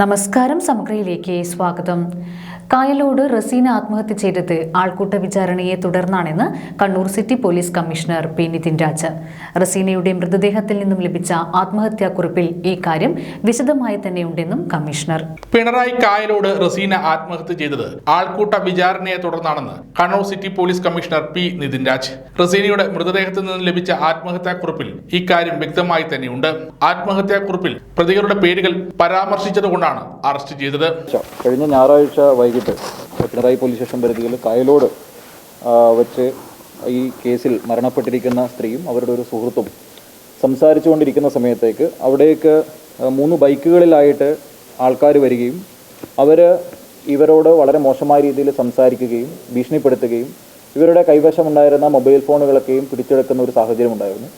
നമസ്കാരം സമഗ്രയിലേക്ക് സ്വാഗതം. കായലോട് റസീന ആത്മഹത്യ ചെയ്തത് ആൾക്കൂട്ട വിചാരണയെ തുടർന്നാണെന്ന് Kannur city police commissioner P. Nithin Raj റസീനയുടെ മൃതദേഹത്തിൽ നിന്നും ലഭിച്ച ആത്മഹത്യാക്കുറിപ്പിൽ ഈ കാര്യം വിശദമായി തന്നെയുണ്ടെന്നും കമ്മീഷണർ. പിണറായി കായലോട് റസീന ആത്മഹത്യ ചെയ്തത് ആൾക്കൂട്ട വിചാരണയെ തുടർന്നാണെന്ന് Kannur city police commissioner P. Nithin Raj റസീനയുടെ മൃതദേഹത്തിൽ നിന്നും ലഭിച്ച ആത്മഹത്യാക്കുറിപ്പിൽ ഇക്കാര്യം വ്യക്തമായി തന്നെയുണ്ട്. ആത്മഹത്യാക്കുറിപ്പിൽ പ്രതികളുടെ പേരുകൾ പരാമർശിച്ചതുകൊണ്ടാണ് അറസ്റ്റ് ചെയ്തത്. കഴിഞ്ഞ ഞായറാഴ്ച വൈകിട്ട് പിണറായി പോലീസ് സ്റ്റേഷൻ പരിധിയിൽ കായലോട് വെച്ച് ഈ കേസിൽ മരണപ്പെട്ടിരിക്കുന്ന സ്ത്രീയും അവരുടെ ഒരു സുഹൃത്തും സംസാരിച്ചുകൊണ്ടിരിക്കുന്ന സമയത്തേക്ക് അവിടേക്ക് മൂന്ന് ബൈക്കുകളിലായിട്ട് ആൾക്കാർ വരികയും അവർ ഇവരോട് വളരെ മോശമായ രീതിയിൽ സംസാരിക്കുകയും ഭീഷണിപ്പെടുത്തുകയും ഇവരുടെ കൈവശമുണ്ടായിരുന്ന മൊബൈൽ ഫോണുകളൊക്കെയും പിടിച്ചെടുക്കുന്ന ഒരു സാഹചര്യം ഉണ്ടായിരുന്നു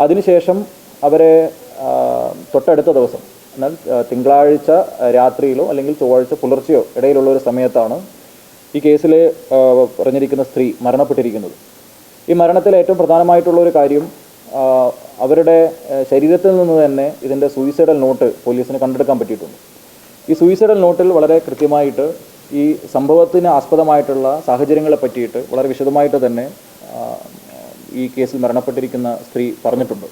അതിനുശേഷം അവരെ തൊട്ടടുത്ത ദിവസം എന്നാൽ തിങ്കളാഴ്ച രാത്രിയിലോ അല്ലെങ്കിൽ ചൊവ്വാഴ്ച പുലർച്ചെയോ ഇടയിലുള്ള ഒരു സമയത്താണ് ഈ കേസിൽ പറഞ്ഞിരിക്കുന്ന സ്ത്രീ മരണപ്പെട്ടിരിക്കുന്നത്. ഈ മരണത്തിൽ ഏറ്റവും പ്രധാനമായിട്ടുള്ള ഒരു കാര്യം അവരുടെ ശരീരത്തിൽ നിന്ന് തന്നെ ഇതിന്റെ സൂയിസൈഡൽ നോട്ട് പോലീസിന് കണ്ടെടുക്കാൻ പറ്റിയിട്ടുണ്ട്. ഈ സൂയിസൈഡൽ നോട്ടിൽ വളരെ കൃത്യമായിട്ട് ഈ സംഭവത്തിന് ആസ്പദമായിട്ടുള്ള സാഹചര്യങ്ങളെ പറ്റിയിട്ട് വളരെ വിശദമായിട്ട് തന്നെ ഈ കേസിൽ മരണപ്പെട്ടിരിക്കുന്ന സ്ത്രീ പറഞ്ഞിട്ടുണ്ട്.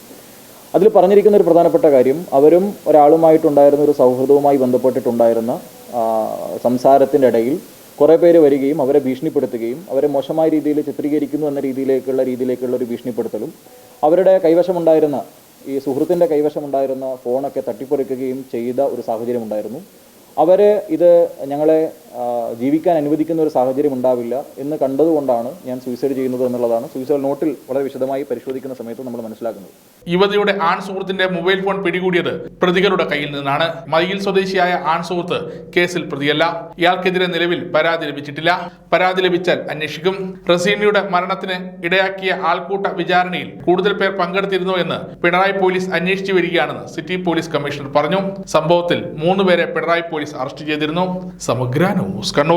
അതിൽ പറഞ്ഞിരിക്കുന്ന ഒരു പ്രധാനപ്പെട്ട കാര്യം അവരും ഒരാളുമായിട്ടുണ്ടായിരുന്ന ഒരു സൗഹൃദവുമായി ബന്ധപ്പെട്ടിട്ടുണ്ടായിരുന്ന സംസാരത്തിന്റെ ഇടയിൽ കുറേ പേര് വരികയും അവരെ ഭീഷണിപ്പെടുത്തുകയും അവരെ മോശമായ രീതിയിൽ ചിത്രീകരിക്കുന്നു എന്ന രീതിയിലേക്കുള്ള രീതിയിലേക്കുള്ള ഒരു ഭീഷണിപ്പെടുത്തലും അവരുടെ കൈവശമുണ്ടായിരുന്ന ഈ സുഹൃത്തിന്റെ കൈവശമുണ്ടായിരുന്ന ഫോണൊക്കെ തട്ടിപ്പറിക്കുകയും ചെയ്ത ഒരു സാഹചര്യം ഉണ്ടായിരുന്നു അവർ ഇത് ഞങ്ങളെ ജീവിക്കാൻ അനുവദിക്കുന്ന ഒരു സാഹചര്യം ഉണ്ടാവില്ല എന്ന് കണ്ടതുകൊണ്ടാണ് ഞാൻ സൂയിസൈഡ് ചെയ്യുന്നത് എന്നുള്ളതാണ്. സൂയിസൈഡ് നോട്ടിൽ വളരെ വിശദമായി പരിശോധിക്കുന്ന സമയത്ത് നമ്മൾ മനസ്സിലാക്കുന്നത്. യുവതിയുടെ ആൺ സുഹൃത്തിന്റെ മൊബൈൽ ഫോൺ പിടികൂടിയത് പ്രതികളുടെ കയ്യിൽ നിന്നാണ്. മയിൽ സ്വദേശിയായ ആൺ സുഹൃത്ത് കേസിൽ പ്രതിയല്ല. ഇയാൾക്കെതിരെ നിലവിൽ പരാതി ലഭിച്ചിട്ടില്ല. പരാതി ലഭിച്ചാൽ അന്വേഷിക്കും. റസീനയുടെ മരണത്തിന് ഇടയാക്കിയ ആൾക്കൂട്ട വിചാരണയിൽ കൂടുതൽ പേർ പങ്കെടുത്തിരുന്നു എന്ന് പിണറായി പോലീസ് അന്വേഷിച്ചു വരികയാണെന്ന് സിറ്റി പോലീസ് കമ്മീഷണർ പറഞ്ഞു. സംഭവത്തിൽ മൂന്ന് പേരെ പിണറായി പോലീസ് അറസ്റ്റ് ചെയ്തിരുന്നു. സമഗ്ര ന്യൂസ് കണ്ണൂർ.